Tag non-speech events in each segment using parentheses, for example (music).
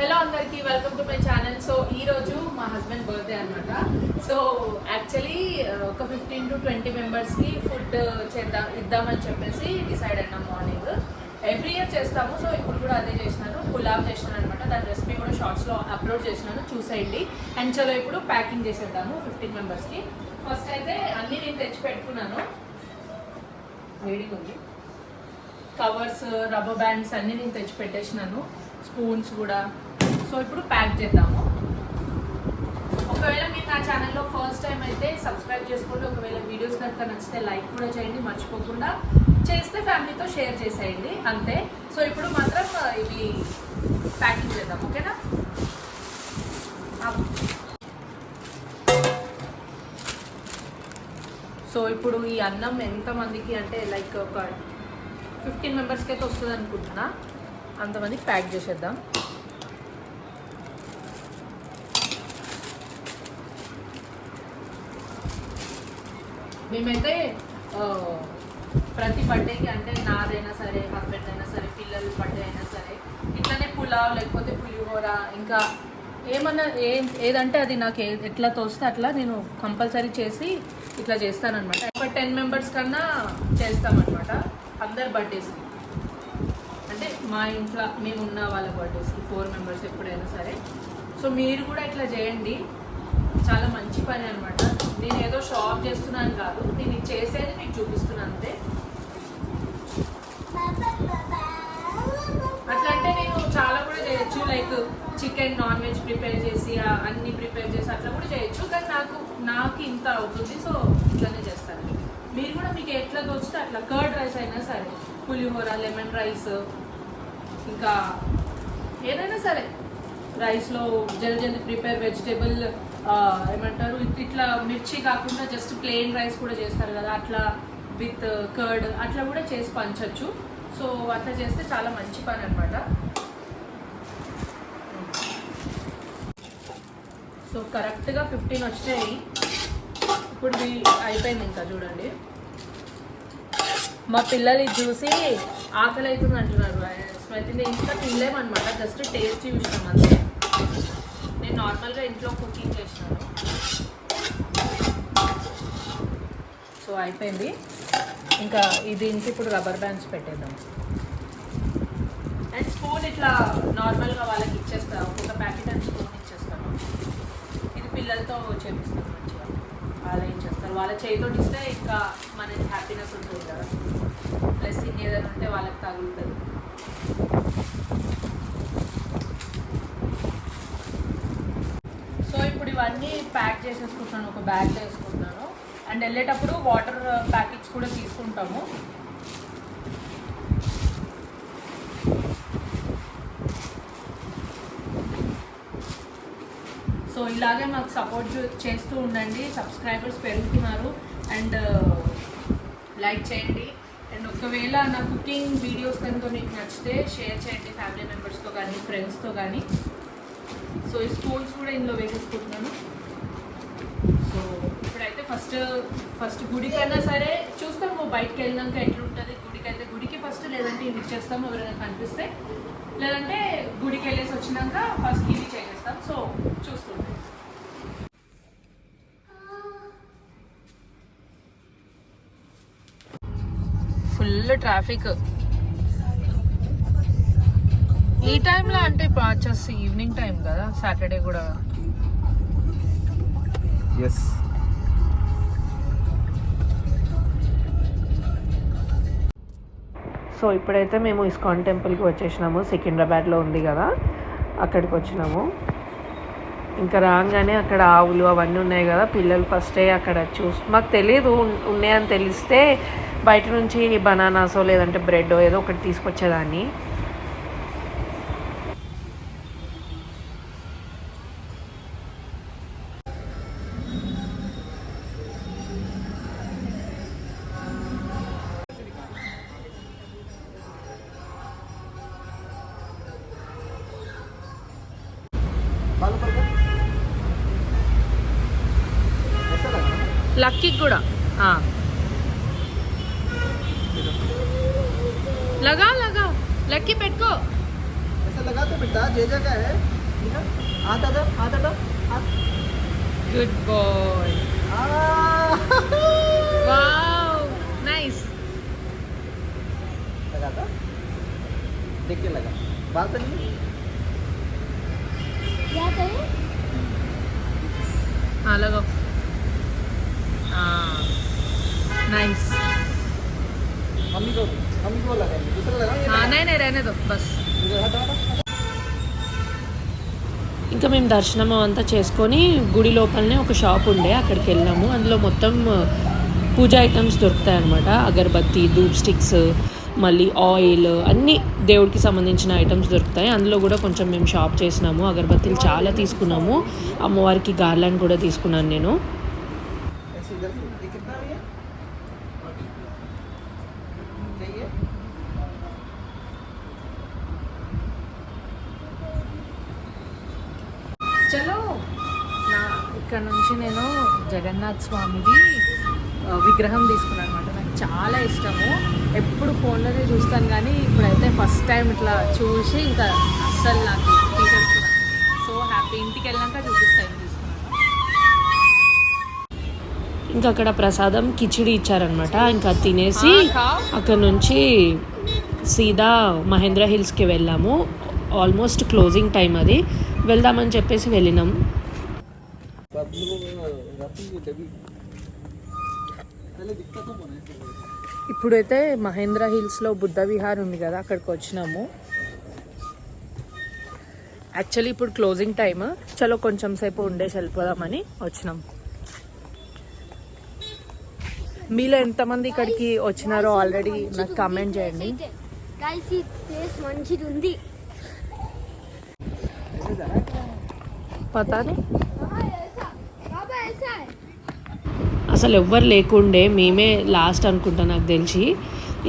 Hello అందరికీ welcome to my channel so ఈరోజు మా హస్బెండ్ బర్త్డే అనమాట సో యాక్చువల్లీ ఒక ఫిఫ్టీన్ టు ట్వంటీ మెంబర్స్కి ఫుడ్ చేద్దాం ఇద్దామని చెప్పేసి డిసైడ్ అయినాం మార్నింగ్ ఎవ్రీ ఇయర్ చేస్తాము. సో ఇప్పుడు కూడా అదే చేసినాను. పులావ్ చేసినాను అనమాట దాని రెసిపీ కూడా షార్ట్స్లో అప్లోడ్ చేసినాను. చూసేయండి. అండ్ చలో ఇప్పుడు ప్యాకింగ్ చేసేద్దాము ఫిఫ్టీన్ మెంబర్స్కి ఫస్ట్ అయితే అన్నీ నేను తెచ్చి పెట్టుకున్నాను. వేడిగా ఉంది. కవర్స్ రబ్బర్ బ్యాండ్స్ అన్నీ నేను తెచ్చి పెట్టేసినాను. స్పూన్స్ కూడా. సో ఇప్పుడు ప్యాక్ చేద్దాము. ఒకవేళ మీరు నా ఛానల్లో ఫస్ట్ టైం అయితే సబ్స్క్రైబ్ చేసుకోండి. ఒకవేళ వీడియోస్ కనుక నచ్చితే లైక్ కూడా చేయండి. మర్చిపోకుండా చేస్తే ఫ్యామిలీతో షేర్ చేసేయండి. అంతే. సో ఇప్పుడు మాత్రం ఇవి ప్యాకింగ్ చేద్దాం. ఓకేనా? సో ఇప్పుడు ఈ అన్నం ఎంతమందికి అంటే లైక్ ఒక ఫిఫ్టీన్ మెంబర్స్కి అయితే వస్తుంది అనుకుంటున్నా అంతమందికి ప్యాక్ చేసేద్దాం. మేమైతే ప్రతి బర్త్డేకి అంటే నాదైనా సరే హస్బెండ్ అయినా సరే పిల్లల బర్త్డే అయినా సరే ఇట్లానే పులావ్ లేకపోతే పులిహోర ఇంకా ఏమన్నా ఏ ఏదంటే అది నాకు ఏ- ఎట్లా తోస్తే అట్లా నేను కంపల్సరీ చేసి ఇట్లా చేస్తానమాట ఒక టెన్ మెంబర్స్ కన్నా చేస్తామన్నమాట అందరు బర్త్డేస్కి అంటే మా ఇంట్లో మేము ఉన్న వాళ్ళ బర్త్డేస్కి ఫోర్ మెంబర్స్ ఎప్పుడైనా సరే. సో మీరు కూడా ఇట్లా చేయండి. చాలా మంచి పని అనమాట నేను ఏదో షో ఆఫ్ చేస్తున్నాను కాదు. నేను ఇది చేసేది మీకు చూపిస్తున్నాను అంతే. అట్లా అంటే నేను చాలా కూడా చేయొచ్చు. Like chicken non veg prepare చేసి అన్నీ అన్ని ప్రిపేర్ చేసి అట్లా కూడా చేయొచ్చు. కానీ నాకు నాకు ఇంత అవుతుంది. సో ఇట్లానే చేస్తాను. మీరు కూడా మీకు ఎట్లా తోచితే అట్లా. కర్డ్ రైస్ అయినా సరే పులిహోర లెమన్ రైస్ ఇంకా ఏదైనా సరే. రైస్లో జల్ది జల్ది ప్రిపేర్ వెజిటేబుల్ ఏమంటారు ఇట్లా మిర్చి కాకుండా జస్ట్ ప్లెయిన్ రైస్ కూడా చేస్తారు కదా అట్లా విత్ కర్డ్ అట్లా కూడా చేసి పంచవచ్చు సో అట్లా చేస్తే చాలా మంచి పని అనమాట సో కరెక్ట్గా ఫిఫ్టీన్ వచ్చినాయి ఇప్పుడు అయిపోయింది ఇంకా చూడండి. మా పిల్లలు ఇది చూసి ఆకలి అవుతుంది అంటున్నారు స్మెల్ ఇంకా తినలేమన్నమాట జస్ట్ టేస్ట్ చూసినాం అంతే. నేను నార్మల్గా ఇంట్లో కుకింగ్ చేసినాను సో అయిపోయింది. ఇంకా దీనికి ఇప్పుడు రబ్బర్ బ్యాండ్స్ పెట్టేద్దాం. అండ్ స్పూన్ ఇట్లా నార్మల్గా వాళ్ళకి ఇచ్చేస్తా ఒక ప్యాకెట్ అండ్ స్పూన్ ఇచ్చేస్తాను. ఇది పిల్లలతో చేపిస్తాను మంచిగా. వాళ్ళే ఇచ్చేస్తారు. వాళ్ళ చేతితో ఇస్తే ఇంకా మనకి హ్యాపీనెస్ ఉంటుంది కదా. ప్లస్ ఇన్ని ఏదైనా ఉంటే వాళ్ళకి తగులుతుంది సో ఇప్పుడు ఇవన్నీ ప్యాక్ చేసేసుకుంటున్నాను ఒక బ్యాగ్లో వేసుకుంటున్నాను అండ్ వెళ్ళేటప్పుడు వాటర్ uh, ప్యాకెట్స్ కూడా తీసుకుంటాము. సో ఇలాగే మాకు సపోర్ట్ చేస్తూ ఉండండి. సబ్స్క్రైబర్స్ పెరుగుతున్నారు. అండ్ uh, లైక్ చేయండి. అండ్ ఒకవేళ నా కుకింగ్ వీడియోస్ కనుక మీకు నచ్చితే షేర్ చేయండి ఫ్యామిలీ మెంబర్స్తో కానీ ఫ్రెండ్స్తో కానీ. సో ఈ స్పూన్స్ కూడా ఇందులో వేసేసుకుంటున్నాను. సో ఇప్పుడైతే ఫస్ట్ ఫస్ట్ గుడికైనా సరే చూస్తాము బయటకు వెళ్ళినాక ఎట్లుంటుంది గుడికి అయితే గుడికి ఫస్ట్ లేదంటే ఇది ఇచ్చేస్తాము ఎవరైనా కనిపిస్తే. లేదంటే గుడికి వెళ్ళేసి వచ్చినాక ఫస్ట్ ఇది చేసేస్తాం. సో చూస్తుంటాం ఫుల్ ట్రాఫిక్. ఈ టైంలో అంటే ఇప్పుడు వచ్చేసి ఈవినింగ్ టైం కదా? సాటర్డే కూడా. ఎస్ సో ఇప్పుడైతే మేము ఇస్కాన్ టెంపుల్కి వచ్చేసినాము. సికింద్రాబాద్లో ఉంది కదా? అక్కడికి వచ్చినాము. ఇంకా రాగానే అక్కడ ఆవులు అవన్నీ ఉన్నాయి కదా? పిల్లలు ఫస్టే అక్కడ చూసి మాకు తెలియదు ఉన్- ఉన్నాయని తెలిస్తే బయట నుంచి బనానాసో లేదంటే బ్రెడ్ ఏదో ఒకటి తీసుకొచ్చేదాన్ని. లక్కీకి కూడా ఆ. లగా లగా లక్కీ పెట్టుకో ऐसा लगा तो बेटा जे जगह है ठीक है हाथ आधा हाथ आधा हाथ గుడ్ బాయ్ आ వావ్ నైస్ लगा था देख के लगा बाल तो नहीं ఇంకా మేము దర్శనం అంతా చేసుకొని గుడి లోపలనే ఒక షాప్ ఉండే అక్కడికి వెళ్ళాము. అందులో మొత్తం పూజ ఐటమ్స్ దొరుకుతాయి అనమాట అగరబత్తి ధూప్ స్టిక్స్ మళ్ళీ ఆయిల్ అన్నీ దేవుడికి సంబంధించిన ఐటమ్స్ దొరుకుతాయి. అందులో కూడా కొంచెం మేము షాప్ చేసినాము. అగరబత్తీలు చాలా తీసుకున్నాము. అమ్మవారికి గార్లాండ్ కూడా తీసుకున్నాను నేను. చలో నా ఇక్కడ నుంచి నేను జగన్నాథ్ స్వామిది విగ్రహం తీసుకున్నాను అనమాట నాకు చాలా ఇష్టము. ఎప్పుడు ఫోన్లోనే చూస్తాను కానీ ఇప్పుడైతే ఫస్ట్ టైం ఇట్లా చూసి ఇంకా అస్సలు నాకు తీసేసుకున్నాను సో హ్యాపీ ఇంటికి వెళ్ళాక చూపిస్తాను ఇంకా అక్కడ ప్రసాదం కిచిడి ఇచ్చారనమాట ఇంకా తినేసి అక్కడ నుంచి సీదా మహేంద్ర హిల్స్కి వెళ్ళాము. ఆల్మోస్ట్ క్లోజింగ్ టైం అది. వెళ్దామని చెప్పేసి వెళ్ళినాం. ఇప్పుడైతే మహేంద్ర హిల్స్లో బుద్ధ విహార్ ఉంది కదా అక్కడికి వచ్చినాము. యాక్చువల్లీ ఇప్పుడు క్లోజింగ్ టైమ్ చలో కొంచెం సేపు ఉండేసి వెళ్ళిపోదామని వచ్చినాం. మీలో ఎంతమంది ఇక్కడికి వచ్చినారో ఆల్రెడీ నాకు కామెంట్ చేయండి. మంచిది ఉంది పతా అసలు ఎవ్వరు లేకుండే మేమే లాస్ట్ అనుకుంటా నాకు తెలిసి.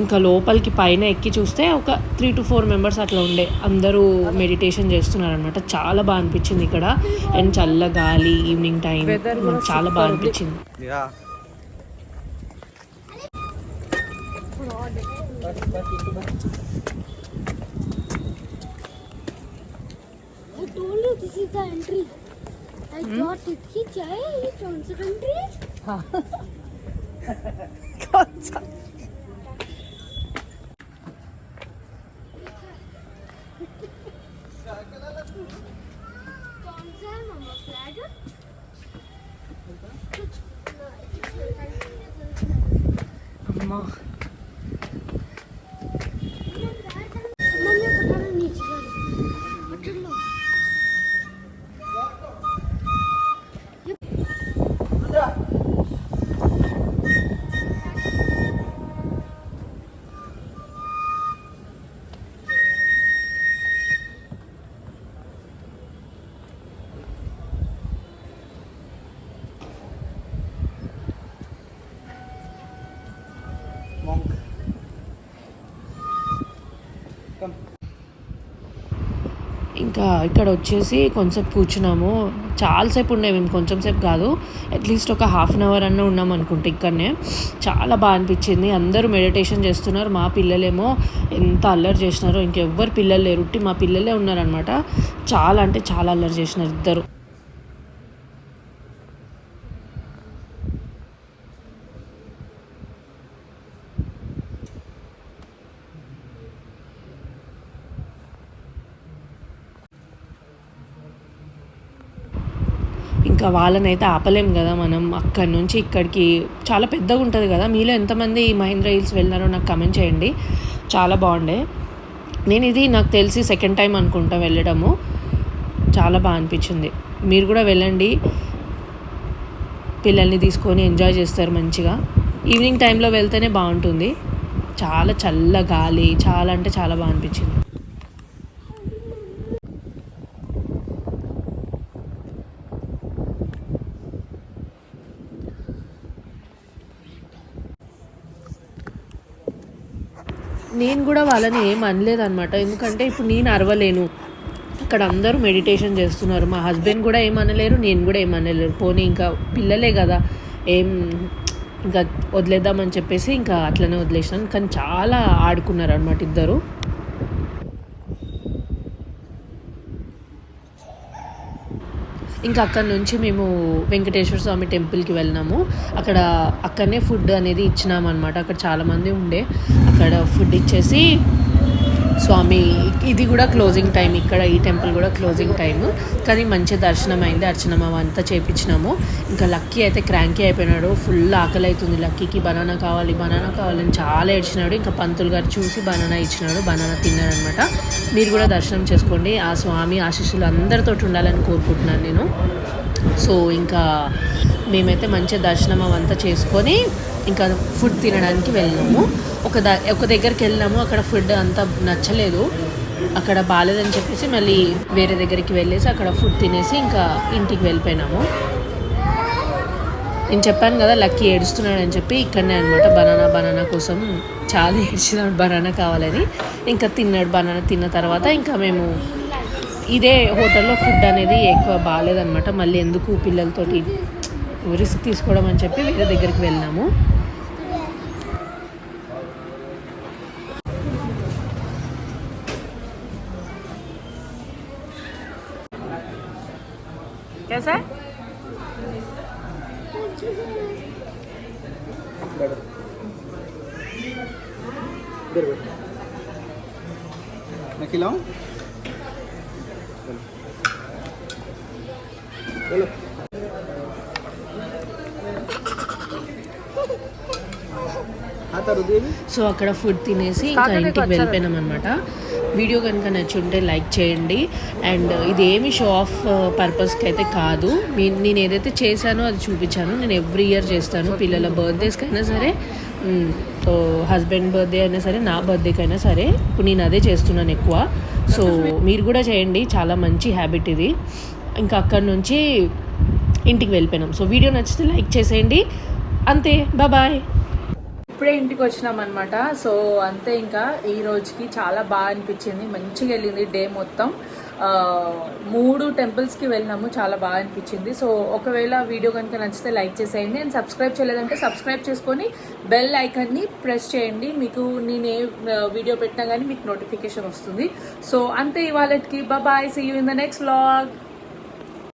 ఇంకా లోపలికి పైన ఎక్కి చూస్తే ఒక త్రీ టు ఫోర్ మెంబర్స్ అట్లా ఉండే. అందరూ మెడిటేషన్ చేస్తున్నారనమాట చాలా బాగా అనిపించింది ఇక్కడ. అండ్ చల్ల గాలి ఈవినింగ్ టైం చాలా బాగా అనిపించింది. Thank you. the entry. I hmm? got it. He चाहे ये country है? हाँ. (laughs) (laughs) ఇంకా ఇక్కడ వచ్చేసి కొంచెం కూర్చున్నాము. చాలాసేపు ఉండే మేము కొంచెం సేపు కాదు. అట్లీస్ట్ ఒక హాఫ్ అన్ అవర్ అన్న ఉన్నాం అనుకుంటే ఇక్కడనే. చాలా బాగా అనిపించింది. అందరూ మెడిటేషన్ చేస్తున్నారు. మా పిల్లలేమో ఎంత అల్లరి చేసినారో ఇంకెవ్వరు పిల్లలు లేరుట్టి మా పిల్లలే ఉన్నారనమాట చాలా అంటే చాలా అల్లరి చేసినారు ఇద్దరు. ఇంకా వాళ్ళనైతే ఆపలేం కదా మనం. అక్కడి నుంచి ఇక్కడికి చాలా పెద్దగా ఉంటుంది కదా. మీలో ఎంతమంది మహేంద్ర హిల్స్ వెళ్ళినారో నాకు కమెంట్ చేయండి. చాలా బాగుండే. నేను ఇది నాకు తెలిసి సెకండ్ టైం అనుకుంటా వెళ్ళడము. చాలా బాగా అనిపించింది. మీరు కూడా వెళ్ళండి. పిల్లల్ని తీసుకొని ఎంజాయ్ చేస్తారు మంచిగా. ఈవినింగ్ టైంలో వెళ్తేనే బాగుంటుంది. చాలా చల్ల గాలి చాలా అంటే చాలా బాగా అనిపించింది. నేను కూడా వాళ్ళని ఏం అనలేదన్నమాట. ఎందుకంటే ఇప్పుడు నేను అరవలేను. ఇక్కడ అందరూ మెడిటేషన్ చేస్తున్నారు. మా హస్బెండ్ కూడా ఏమనలేరు నేను కూడా ఏమనలేరు పోనీ ఇంకా పిల్లలే కదా. ఏం ఇంకా వదిలేద్దామని చెప్పేసి ఇంకా అట్లనే వదిలేసినాను. కానీ చాలా ఆడుకున్నారు అనమాట ఇద్దరు. ఇంకా అక్కడ నుంచి మేము వెంకటేశ్వర స్వామి టెంపుల్కి వెళ్ళినాము. అక్కడ అక్కడనే ఫుడ్ అనేది ఇచ్చినామన్నమాట. అక్కడ చాలామంది ఉండే. అక్కడ ఫుడ్ ఇచ్చేసి స్వామి ఇది కూడా క్లోజింగ్ టైం ఇక్కడ ఈ టెంపుల్ కూడా క్లోజింగ్ టైం కానీ మంచి దర్శనం అయింది అర్చనం అవంతా చేపించినాము. ఇంకా లక్కీ అయితే క్రాంకీ అయిపోయినాడు. ఫుల్ ఆకలి అవుతుంది లక్కీకి. బనానా కావాలి బనానా కావాలని చాలా ఏడ్చినాడు. ఇంకా పంతులు గారు చూసి బనానా ఇచ్చినాడు. బనానా తిన్నాడు అనమాట మీరు కూడా దర్శనం చేసుకోండి. ఆ స్వామి ఆశీస్సులు అందరితో ఉండాలని కోరుకుంటున్నాను నేను. సో ఇంకా మేమైతే మంచి దర్శనం అవంతా చేసుకొని ఇంకా ఫుడ్ తినడానికి వెళ్ళినాము ఒక ద ఒక దగ్గరికి వెళ్ళినాము అక్కడ ఫుడ్ అంతా నచ్చలేదు. అక్కడ బాగాలేదని చెప్పేసి మళ్ళీ వేరే దగ్గరికి వెళ్ళేసి అక్కడ ఫుడ్ తినేసి ఇంకా ఇంటికి వెళ్ళిపోయినాము. నేను చెప్పాను కదా లక్కీ ఏడుస్తున్నాడు అని చెప్పి ఇక్కడనే అనమాట బనానా బనానా కోసం చాలా ఏడ్చినాడు. బనానా కావాలని. ఇంకా తిన్నాడు. బనానా తిన్న తర్వాత ఇంకా మేము ఇదే హోటల్లో ఫుడ్ అనేది ఎక్కువ బాగాలేదనమాట మళ్ళీ ఎందుకు పిల్లలతోటి రిస్క్ తీసుకోవడం అని చెప్పి వేరే దగ్గరికి వెళ్ళినాము సో అక్కడ ఫుడ్ తినేసి ఇంకా ఇంటికి వెళ్ళిపోయినాం అనమాట వీడియో కనుక నచ్చుంటే లైక్ చేయండి. అండ్ ఇది ఏమి షో ఆఫ్ పర్పస్కి అయితే కాదు. నేను ఏదైతే చేశానో అది చూపించాను. నేను ఎవ్రీ ఇయర్ చేస్తాను. పిల్లల బర్త్డేస్కి అయినా సరే. సో హస్బెండ్ బర్త్డే అయినా సరే నా బర్త్డేకి అయినా సరే ఇప్పుడు నేను అదే చేస్తున్నాను ఎక్కువ. సో మీరు కూడా చేయండి చాలా మంచి హ్యాబిట్ ఇది. ఇంకా అక్కడ నుంచి ఇంటికి వెళ్ళిపోయినాం. సో వీడియో నచ్చితే లైక్ చేసేయండి. అంతే బాయ్ ఇప్పుడే ఇంటికి వచ్చినాం అనమాట సో అంతే ఇంకా ఈ రోజుకి చాలా బాగా అనిపించింది. మంచిగా వెళ్ళింది డే మొత్తం. మూడు టెంపుల్స్కి వెళ్ళినాము. చాలా బాగా అనిపించింది. సో ఒకవేళ వీడియో కనుక నచ్చితే లైక్ చేసేయండి. అండ్ సబ్స్క్రైబ్ చేయలేదంటే సబ్స్క్రైబ్ చేసుకొని బెల్ ఐకాన్ని ప్రెస్ చేయండి. మీకు నేను ఏ వీడియో పెట్టినా కానీ మీకు నోటిఫికేషన్ వస్తుంది. సో అంతే ఇవాళకి. Bye see you in the next vlog